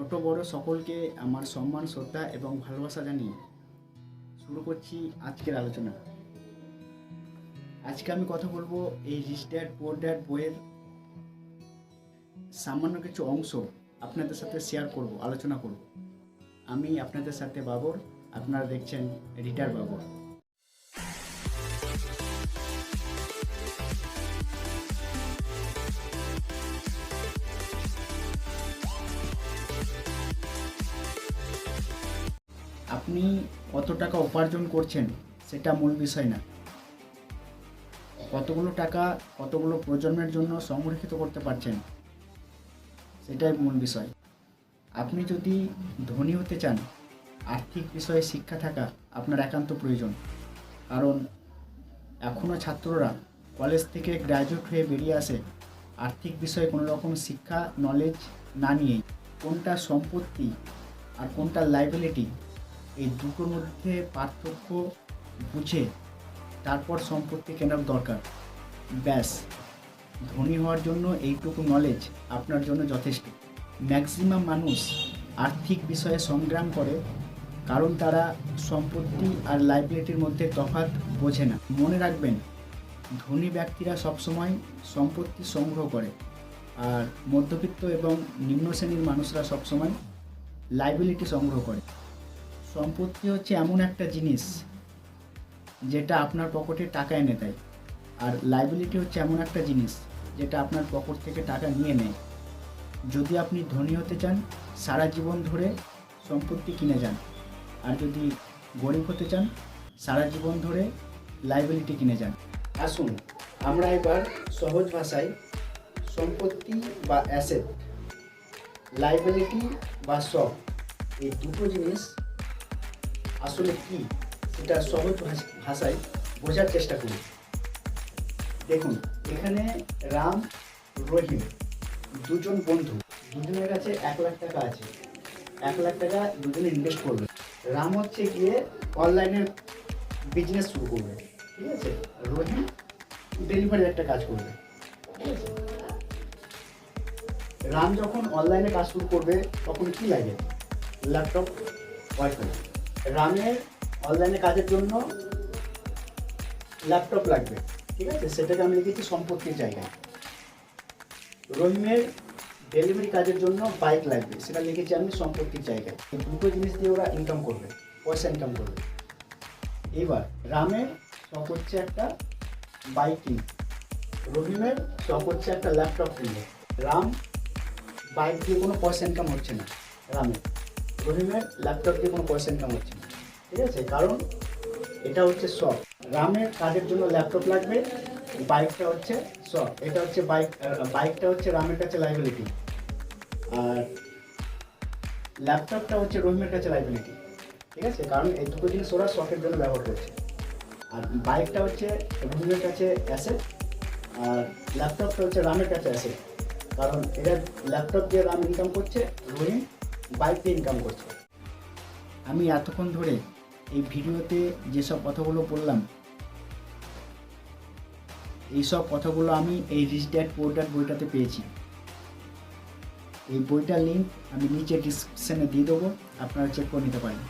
ছোট, বড় সকলকে আমার সম্মান, শ্রদ্ধা এবং ভালোবাসা জানিয়ে শুরু করছি আজকের আলোচনা। আজকে আমি কথা বলব এই রিচ ড্যাড পোর ড্যাড বইয়ের সামান্য কিছু অংশ আপনাদের সাথে শেয়ার করব, আলোচনা করব। আমি আপনাদের সাথে বাবর, আপনারা দেখছেন রিটার বাবর। আপনি কত টাকা উপার্জন করছেন সেটা মূল বিষয় না। কতগুলো টাকা কতগুলো প্রজন্মের জন্য সংরক্ষিত করতে পারছেন সেটাই মূল বিষয়। আপনি যদি ধনী হতে চান, আর্থিক বিষয়ে শিক্ষা থাকা আপনার একান্ত প্রয়োজন। কারণ এখনও ছাত্ররা কলেজ থেকে গ্র্যাজুয়েট হয়ে বেরিয়ে আসে, আর্থিক বিষয়ে কোনো রকম শিক্ষা নলেজ না নিয়েই। কোনটা সম্পত্তি আর কোনটা লাইবিলিটি এই দুটোর মধ্যে পার্থক্য বুঝে তারপর সম্পত্তি কেনার দরকার। ব্যাস, ধনী হওয়ার জন্য এইটুকু নলেজ আপনার জন্য যথেষ্ট। ম্যাক্সিমাম মানুষ আর্থিক বিষয়ে সংগ্রাম করে, কারণ তারা সম্পত্তি আর লাইবিলিটির মধ্যে তফাৎ বোঝে না। মনে রাখবেন, ধনী ব্যক্তিরা সবসময় সম্পত্তি সংগ্রহ করে, আর মধ্যবিত্ত এবং নিম্ন শ্রেণির মানুষরা সবসময় লাইবিলিটি সংগ্রহ করে। সম্পত্তি হচ্ছে এমন একটা জিনিস যেটা আপনার পকেটে টাকা এনে দেয়। আর লাইবিলিটি হচ্ছে এমন একটা জিনিস যেটা আপনার পকেট থেকে টাকা নিয়ে নেয়। যদি আপনি ধনী হতে চান, সারা জীবন ধরে সম্পত্তি কিনে যান। আর যদি গরিব হতে চান, সারা জীবন ধরে লাইবিলিটি কিনে যান। আসুন, আমরা এবার সহজ ভাষায় সম্পত্তি বা অ্যাসেট লাইবিলিটি বা শখ এই দুটো জিনিস আসলে কি সেটা সহজ ভাষ- ভাষায় বোঝার চেষ্টা করি। দেখুন, এখানে রাম, রহিম দুজন বন্ধু। দুজনের কাছে এক লাখ টাকা আছে। এক লাখ টাকা দুজনে ইনভেস্ট করবে। রাম হচ্ছে গিয়ে অনলাইনের বিজনেস শুরু করবে। ঠিক আছে? রহিম ডেলিভারি একটা কাজ করবে। ঠিক আছে? রাম যখন অনলাইনে কাজ শুরু করবে, তখন কি লাগে? ল্যাপটপ ওয়াইফাই রামের অনলাইনে কাজের জন্য ল্যাপটপ লাগবে, ঠিক আছে? সেটাকে আমি লিখেছি সম্পত্তির জায়গায়। রহিমের ডেলিভারি কাজের জন্য বাইক লাগবে, সেটা লিখেছি আমি সম্পত্তির জায়গায়। দুটো জিনিস দিয়ে ওরা ইনকাম করবে, পয়সা ইনকাম করবে। এবার রামের শখ হচ্ছে একটা বাইক কিনবে রহিমের শখ হচ্ছে একটা ল্যাপটপ কিনবে রাম বাইক দিয়ে কোনো পয়সা ইনকাম হচ্ছে না, রামের। রহিমের ল্যাপটপ দিয়ে কোনো পয়সা ইনকাম হচ্ছে না। ঠিক আছে? কারণ এটা হচ্ছে শখ রামের কাজের জন্য ল্যাপটপ লাগবে বাইকটা হচ্ছে শখ এটা হচ্ছে বাইক বাইকটা হচ্ছে রামের কাছে লাইবিলিটি আর ল্যাপটপটা হচ্ছে রহিমের কাছে লাইবিলিটি ঠিক আছে? কারণ এই দুটো জিনিস ওরা শখের জন্য ব্যবহার করছে। আর বাইকটা হচ্ছে রহিমের কাছে অ্যাসেট আর ল্যাপটপটা হচ্ছে রামের কাছে অ্যাসেট কারণ এটা ল্যাপটপ দিয়ে রাম ইনকাম করছে রহিম বাইক ইনকাম করছে। আমি এতক্ষণ ধরে এই ভিডিওতে যেসব কথাগুলো বললাম, এইসব কথাগুলো আমি এই রিচ ড্যাড পোর ড্যাড বইটাতে পেয়েছি। এই বইটার লিঙ্ক আমি নিচে ডিসক্রিপশানে দিয়ে দেবো, আপনারা চেক করে নিতে পারেন।